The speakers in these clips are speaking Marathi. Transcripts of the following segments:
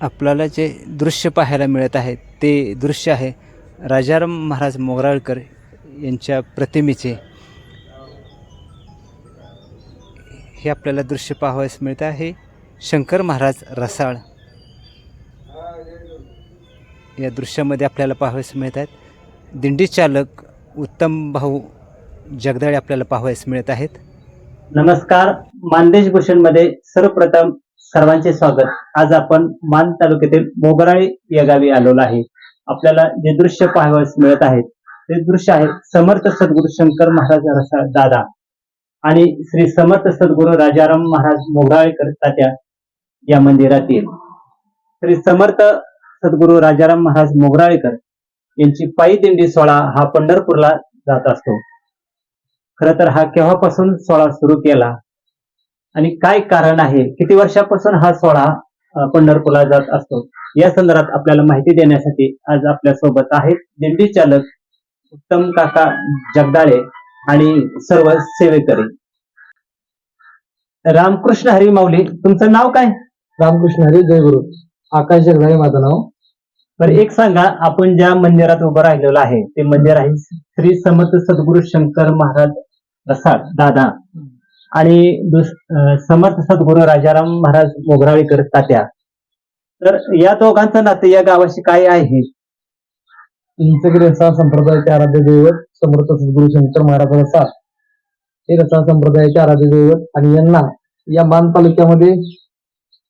आपल्याला जे दृश्य पाहायला मिळत आहे ते दृश्य आहे राजाराम महाराज मोगराळकर यांच्या प्रतिमेचे. हे आपल्याला दृश्य पाहावयास मिळत आहे. शंकर महाराज रसाळ. या दृश्यामध्ये आपल्याला पाहावयास मिळत आहेत. दिंडी चालक उत्तम भाऊ जगदाळे आपल्याला पाहावयास मिळत आहेत. नमस्कार. मानदेश भूषणमध्ये सर्वप्रथम सर्वांचे स्वागत. आज आपण मान तालुक्यातील मोगराळी या गावी आलेलो आहे. आपल्याला जे दृश्य पाहावयास मिळत आहेत ते दृश्य आहे समर्थ सद्गुरू शंकर महाराज रसाळ दादा आणि श्री समर्थ सद्गुरू राजाराम महाराज मोगराळेकर तात्या या मंदिरातील. श्री समर्थ सद्गुरू राजाराम महाराज मोगराळेकर यांची पायी दिंडी सोहळा हा पंढरपूरला जात असतो. खर तर हा केव्हापासून सोहळा सुरू केला? आणि काय कारण आहे? किती वर्षापासून हा सोहळा पंढरपूरला जात असतो? या संदर्भात आपल्याला माहिती देण्यासाठी आज आपल्यासोबत आहेत दिंडी चालक उत्तम काका जगदाळे आणि सर्व सेवेकरी. रामकृष्ण हरी माऊली तुमचं नाव काय? रामकृष्ण हरी जयगुरु आकाश जगदाळे माझं नाव. बरं एक सांगा आपण ज्या मंदिरात उभं राहिलेलो आहे ते मंदिर आहे श्री समर्थ सद्गुरू शंकर महाराज रसाळ दादा. आणि दुस- समर्थ सद्गुरू राजाराम महाराज मोगराळीकर तात्या. तर या दोघांचं नातं या गावाशी काय आहे? इंचगिरी रसा संप्रदायाचे आराध्य दैवत समर्थ सद्गुरु शंकर महाराज रसा हे रसा संप्रदायाचे आराध्य दैवत आणि यांना या मान तालुक्यामध्ये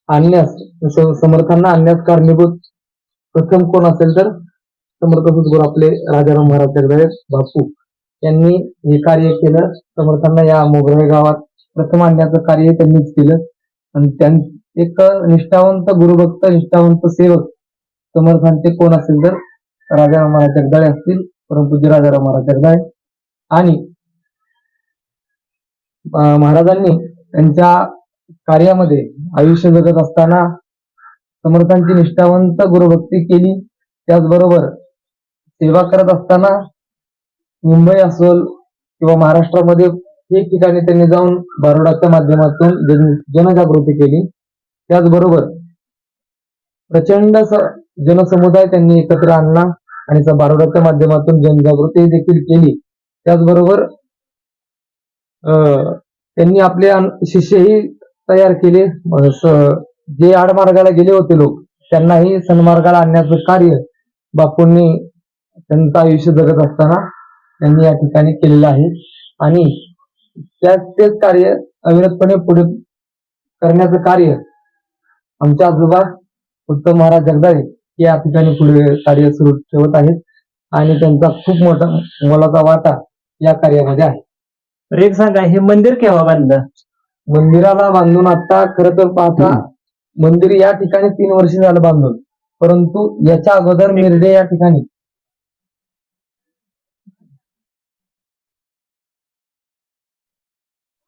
आणण्यास समर्थांना आणण्यास कारणीभूत प्रथम कोण असेल तर समर्थ सद्गुरू आपले राजाराम महाराज जगदाळे बापू यांनी हे कार्य केलं. समर्थांना या मोगराळे गावात प्रथम आणण्याचं कार्य त्यांनीच केलं. आणि त्यां एक निष्ठावंत गुरुभक्त निष्ठावंत सेवक समर्थांचे कोण असेल तर राजाराम महाराज जगदाळे असतील परमपूज्य राजाराम महाराज जगदाळे आणि महाराजांनी त्यांच्या कार्यामध्ये आयुष्य जगत असताना समर्थांची निष्ठावंत गुरुभक्ती केली. त्याचबरोबर सेवा करत असताना मुंबई असोल किंवा महाराष्ट्रामध्ये ठिकठिकाणी त्यांनी जाऊन बारोडाच्या माध्यमातून जन जनजागृती केली. त्याचबरोबर प्रचंड जनसमुदाय त्यांनी एकत्र आणला आणि त्या बारोडाच्या माध्यमातून जनजागृती देखील केली. त्याचबरोबर अं, त्यांनी आपले शिष्यही तयार केले. जे आडमार्गाला गेले होते लोक त्यांनाही सन्मार्गाला आणण्याचं कार्य बापूंनी त्यांचं आयुष्य जगत असताना त्यांनी या ठिकाणी केलेलं आहे. आणि त्याच तेच कार्य अविरतपणे पुढे करण्याचं कार्य आमचे आजोबा उत्तम महाराज जगदाळे हे या ठिकाणी पुढे कार्य सुरू ठेवत आहेत. आणि त्यांचा खूप मोठा मोलाचा वाटा या कार्यामध्ये आहे. तर एक सांगा हे मंदिर केव्हा बांधलं? मंदिराला बांधून आता खरं तर पाहता मंदिर या ठिकाणी तीन वर्ष झालं बांधून. परंतु याच्या अगोदर मिरडे या ठिकाणी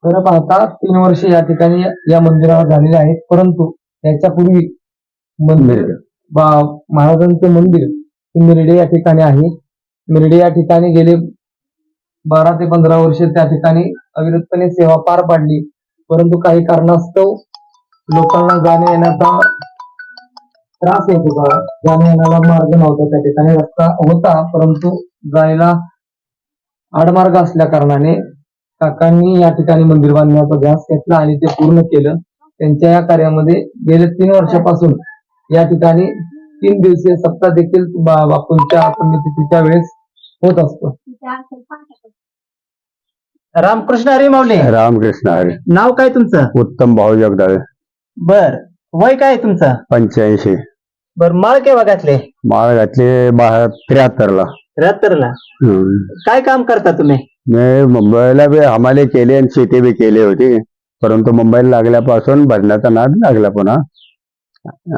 खरं पाहता तीन वर्ष या ठिकाणी या मंदिराला झालेले आहेत. परंतु याच्यापूर्वी मंदिर महाराजांचं मंदिर मिरडे या ठिकाणी आहे. मिरडे या ठिकाणी गेले बारा ते पंधरा वर्ष त्या ठिकाणी अविरतपणे सेवा पार पाडली. परंतु काही कारणास्तव लोकांना जाण्या येण्याचा त्रास येत होता. जाण्या येण्याला मार्ग नव्हता त्या ठिकाणी रस्ता होता. परंतु जायला आडमार्ग असल्या कारणाने काकांनी या ठिकाणी मंदिर बांधण्याचा ध्यास घेतला आणि ते पूर्ण केलं. त्यांच्या या कार्यामध्ये गेल्या तीन वर्षापासून या ठिकाणी तीन दिवसीय सप्ताह देखील बापूंच्या पुण्यतिथीच्या वेळेस होत असतो. रामकृष्ण हरी माऊली. रामकृष्ण हरी. नाव काय तुमचं? उत्तम भाऊ जगदाळे. बर. वय काय तुमचं? पंच्याऐंशी. बर माळ केव्हा घातले? माळ घातली बा त्र्याहत्तरला. त्र्याहत्तरला. हम्म. काय काम करता तुम्ही? मी मुंबईला बी हमाले केली आणि शेती बी केली होती. परंतु मुंबईला लागल्यापासून भजनाचा नाद लागला पुन्हा.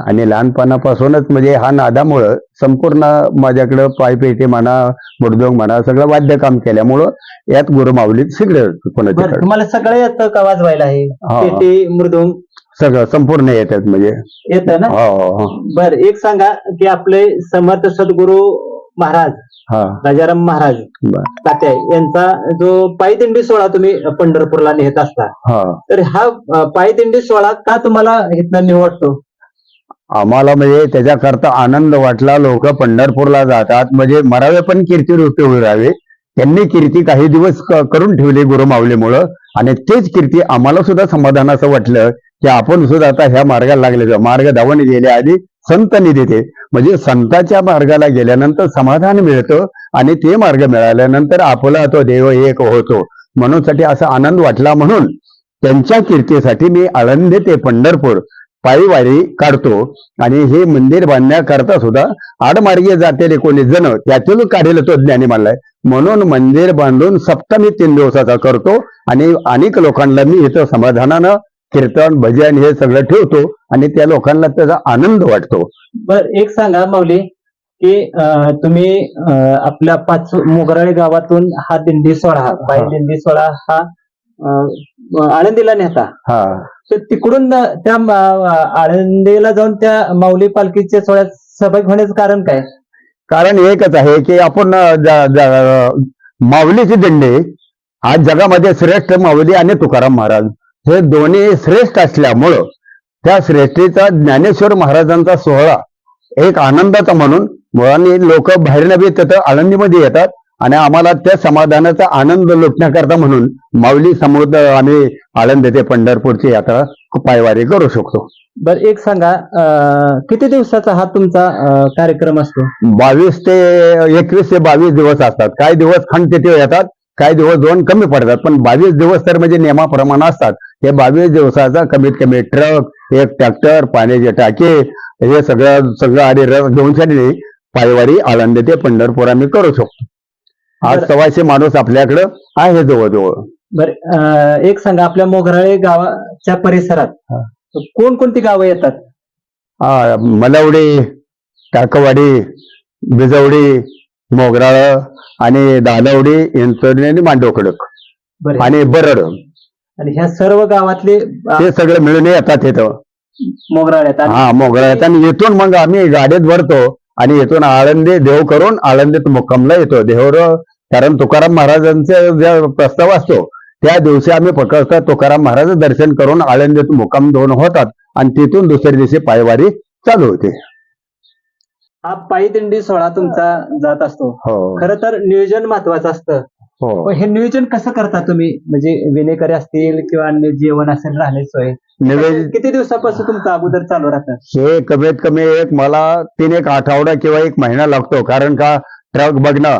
आणि लहानपणापासूनच म्हणजे हा नादामुळं संपूर्ण माझ्याकडं पायपेटी म्हणा मुडदोंग म्हणा सगळं वाद्यकाम केल्यामुळं यात गुरुमावलीत शिकले बर कोणाच्याकडे तुम्हाला सगळं येतं का वाजवायला आहे हा. पेटी मृदुंग? सगळं संपूर्ण येतात म्हणजे. येतं ना? हो हो, हो. बर एक सांगा की आपले समर्थ सद्गुरू महाराज. हा. राजाराम महाराज. बर. तात्या यांचा जो पायदिंडी सोहळा तुम्ही पंढरपूरला नेत असता हा. तर हा अ, पायदिंडी सोहळा का तुम्हाला इथनं निवडतो आम्हाला म्हणजे त्याच्याकरता आनंद वाटला. लोक पंढरपूरला जातात. म्हणजे मरावे पण कीर्ती रूपी उभे राहावे त्यांनी कीर्ती काही दिवस क- करून ठेवली गुरुमाऊलीमुळं. आणि तेच कीर्ती आम्हाला सुद्धा समाधान असं वाटलं की आपण सुद्धा आता ह्या मार्गाला लागले मार्ग धावून गेले आधी संत निधीते म्हणजे संताच्या मार्गाला गेल्यानंतर समाधान मिळतं आणि ते मार्ग मिळाल्यानंतर आपला तो देव एक होतो. म्हणूनसाठी असा आनंद वाटला म्हणून त्यांच्या कीर्तीसाठी मी आळंदी ते पंढरपूर पायीवारी काढतो. आणि हे मंदिर बांधण्याकरता सुद्धा आडमार्गे जातेले कोणी जण त्यातून काढेल तो ज्ञानी मानलाय. म्हणून मंदिर बांधून सप्तमी तीन दिवसाचा करतो आणि अनेक लोकांना मी इथं समाधानानं कीर्तन भजन हे सगळं ठेवतो आणि त्या लोकांना त्याचा आनंद वाटतो. बर एक सांगा माऊली की तुम्ही आपल्या पाच मोगराळे गावातून हा दिंडी सोहळा हा. दिंडी सोहळा हा आळंदीला नेता. हा. तर तिकडून त्या आळंदीला जाऊन त्या माऊली पालखीच्या सोहळ्यात सहभागी होण्याचं कारण काय? कारण एकच आहे की आपण माऊलीची दिंडी आज जगामध्ये श्रेष्ठ माऊली आणि तुकाराम महाराज. हे दोन्ही श्रेष्ठ असल्यामुळं त्या श्रेष्ठीचा ज्ञानेश्वर महाराजांचा सोहळा एक आनंदाचा म्हणून मुळाने लोक बाहेरनं बी तिथं आळंदीमध्ये येतात आणि आम्हाला त्या समाधानाचा आनंद लुटण्याकरता म्हणून माऊली समुद्र आम्ही आळंदी ते पंढरपूरची यात्रा पायवारी करू शकतो. बर एक सांगा किती दिवसाचा हा तुमचा कार्यक्रम असतो? बावीस ते एकवीस ते बावीस दिवस असतात. काही दिवस खंड तिथे येतात काही दिवस दोन कमी पडतात. पण बावीस दिवस तर म्हणजे नियमाप्रमाणे असतात. हे बावीस दिवसाचा कमीत कमी ट्रक एक ट्रॅक्टर पाण्याचे टाके हे सगळं सगळं आणि रस घेऊन पायवारी आळंदी ते पंढरपूर आम्ही करू शकतो. आज. सव्वाशे माणूस आपल्याकडं आहे जवळजवळ. बर एक सांगा आपल्या मोगराळे गावाच्या परिसरात. कोणकोणती गावं येतात? हा, मलवडी टाकवाडी बिजवडी मोगराळ आणि दालवडी इंचोली आणि मांडवकडक आणि बरड. आणि ह्या सर्व गावातले अं, ते सगळं मिळून येतात इथं. मोगराळे आहेत हा मोगळ्यात आणि इथून मग आम्ही गाडीत भरतो आणि इथून आळंदी देव करून आळंदीत मुक्कामला येतो. देवर कारण तुकाराम महाराजांचा जो प्रस्ताव असतो त्या दिवशी आम्ही फक्त तुकाराम महाराज दर्शन करून आळंदीत मुक्काम दोन होतात आणि तिथून दुसऱ्या दिवशी पायवारी चालू होते. हा पायी दिंडी सोहळा तुमचा जात असतो. हो. खर तर नियोजन महत्वाचं असतं. हो. हे नियोजन कसं करता तुम्ही? म्हणजे विनेकरी असतील किंवा अन्य जेवण असेल राहण्याची सोय. निवेद किती दिवसापासून तुमचं अगोदर चालू राहतं? हे कमीत कमी एक मला तीन एक आठवडा किंवा एक महिना लागतो. कारण का ट्रक बघणं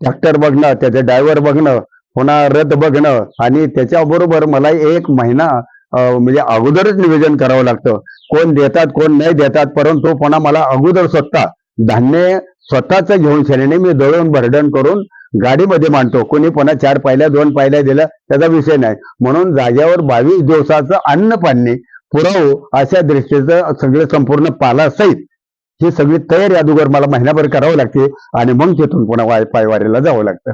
ट्रॅक्टर बघणं त्याचे ड्रायव्हर बघणं पुन्हा रथ बघणं आणि त्याच्याबरोबर मला एक महिना म्हणजे अगोदरच नियोजन करावं लागतं. कोण देतात कोण नाही देतात परंतु पुन्हा मला अगोदर स्वतः धान्य स्वतःच घेऊन शेणे मी दळून भरडण करून गाडीमध्ये मांडतो. कोणी पुन्हा चार पायल्या दोन पायल्या दिल्या त्याचा विषय नाही. म्हणून जाग्यावर बावीस दिवसाचं अन्न पाणी पुरवू अशा दृष्टीचं सगळे संपूर्ण पाला सहित ही सगळी तयारी अगोदर मला महिनाभर करावं लागते आणि मग तिथून पुन्हा पायवारीला जावं लागतं.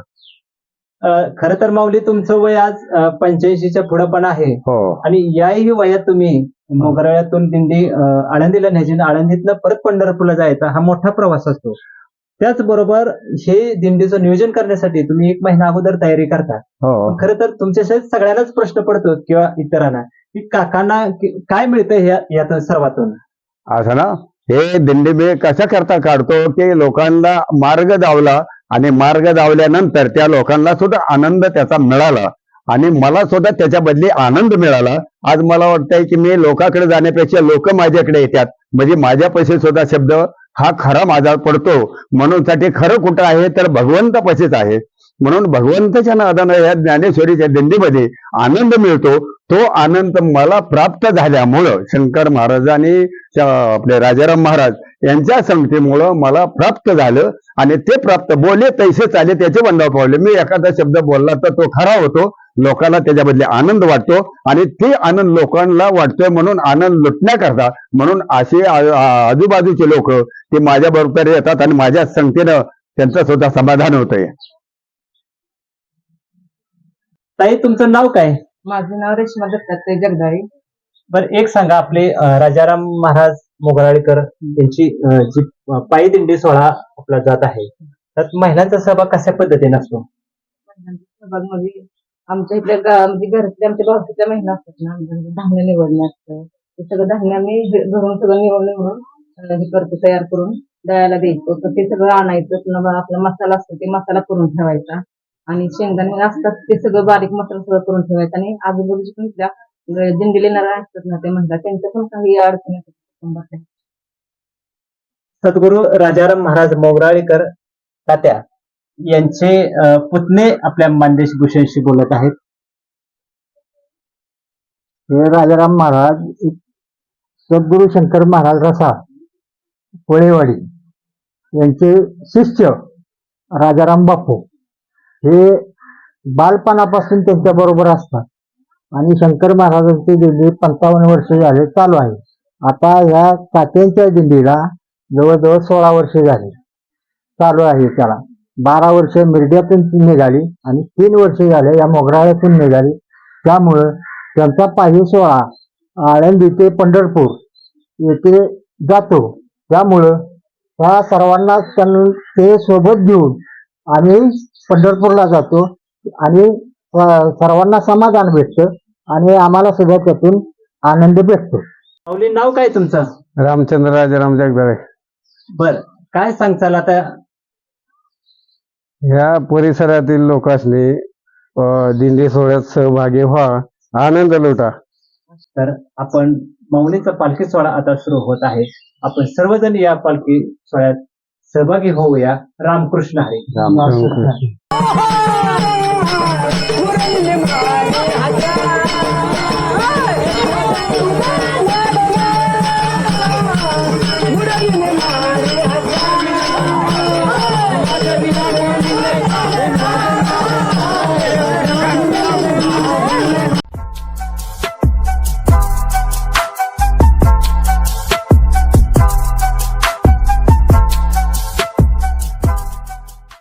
खर तर माऊली तुमचं वय आज पंच्याऐंशीच्या पुढे पण आहे. हो. आणि याही वयात तुम्ही मोगराळ्यातून दिंडी आळंदीला न्यायची आळंदीतनं परत पंढरपूरला जायचा हा मोठा प्रवास असतो. त्याचबरोबर हे दिंडीचं नियोजन करण्यासाठी तुम्ही एक महिना अगोदर तयारी करता. हो. खर तर तुमच्याशी सगळ्यांनाच प्रश्न पडतो किंवा इतरांना की काकांना कि- काय मिळतं यातून सर्वातून? असं ना हे दिंडी मी कशा करता काढतो की लोकांना मार्ग दावला आणि मार्ग दावल्यानंतर त्या लोकांना सुद्धा आनंद त्याचा मिळाला आणि मला सुद्धा त्याच्या बदली आनंद मिळाला. आज मला वाटतंय की मी लोकांकडे जाण्यापेक्षा लोक माझ्याकडे येतात. म्हणजे माझ्या पैसे सुद्धा शब्द हा खरा माझा पडतो. म्हणून साठी खरं कुठं आहे तर भगवंत पसेच आहे. म्हणून भगवंताच्या नादानं या ज्ञानेश्वरीच्या दिंडीमध्ये आनंद मिळतो. तो आनंद मला प्राप्त झाल्यामुळं शंकर महाराजांनी आपले राजाराम महाराज यांच्या संगतीमुळं मला प्राप्त झालं. आणि ते प्राप्त बोले तैसे चाले त्याचे बंधाव पावले. मी एखादा शब्द बोलला तर तो खरा होतो. लोकांना त्याच्याबदले आनंद वाटतो आणि ते आनंद लोकांना वाटतोय म्हणून आनंद लुटण्याकरता म्हणून असे आजूबाजूचे लोक ते माझ्या बरोबर येतात आणि माझ्या संगतीनं त्यांचं सुद्धा समाधान होतंय. ताई तुमचं नाव काय? माझं नाव रेश्मा दत्तात्रय जगदाळे. बरं एक सांगा आपले राजाराम महाराज मोगराळीकर यांची जी पायी दिंडी सोहळा आपला जात आहे. त्यात महिलांचा सहभाग कशा पद्धतीने असतो? आमच्या इथल्या म्हणजे घरातल्या आमच्या भावकीच्या महिला असतात ना धान्य निवडणं असतं. ते सगळं धान्य आम्ही घरून सगळं निवड निवडून हे करतो तयार करून दळायला द्यायचो. तर ते सगळं आणायचं पुन्हा बा- आपला मसाला असतो ते मसाला करून ठेवायचा. आणि शेंगदाणे असतात ते सगळं बारीक मसाला सगळं करून ठेवायचं. आणि आजूबाजूची पण इथल्या दिंडी दिंडीला असतात ना ते म्हणतात त्यांच्या पण काही अडचणी असतात कुटुंबात. सद्गुरू राजाराम महाराज मोगराळीकर तात्या. यांचे पुतणे आपल्या मानदेश भूषणशी बोलत आहेत. हे राजाराम महाराज सद्गुरू शंकर महाराज रसा कोळेवाडी यांचे शिष्य राजाराम बापू. हे बालपणापासून त्यांच्या बरोबर असतात आणि शंकर महाराजांची दिंडी पंचावन्न वर्ष झाले चालू आहे. आता ह्या तात्यांच्या दिंडीला जवळजवळ सोळा वर्ष झाले. चालू आहे त्याला. बारा वर्ष मिरड्यातून निघाली आणि तीन वर्ष झाले या मोगराळ्यातून निघाली. त्यामुळं त्यांचा पायी सोहळा आळंदी ते पंढरपूर येथे जातो. त्यामुळं त्या सर्वांना त्यांना ते सोबत घेऊन आम्ही पंढरपूरला जातो आणि सर्वांना समाधान भेटतं आणि आम्हाला सुद्धा त्यातून आनंद भेटतो. माऊली नाव काय तुमचं? रामचंद्र राजाराम जगदाळे. बर. काय सांगचाल आता? ह्या परिसरातील लोक असले दिंडी सोहळ्यात सहभागी व्हा आनंद लुटा. तर आपण माऊलीचा पालखी सोहळा आता सुरू होत आहे. आपण सर्वजण या पालखी सोहळ्यात सहभागी होऊया. रामकृष्ण हरे. रामकृष्ण.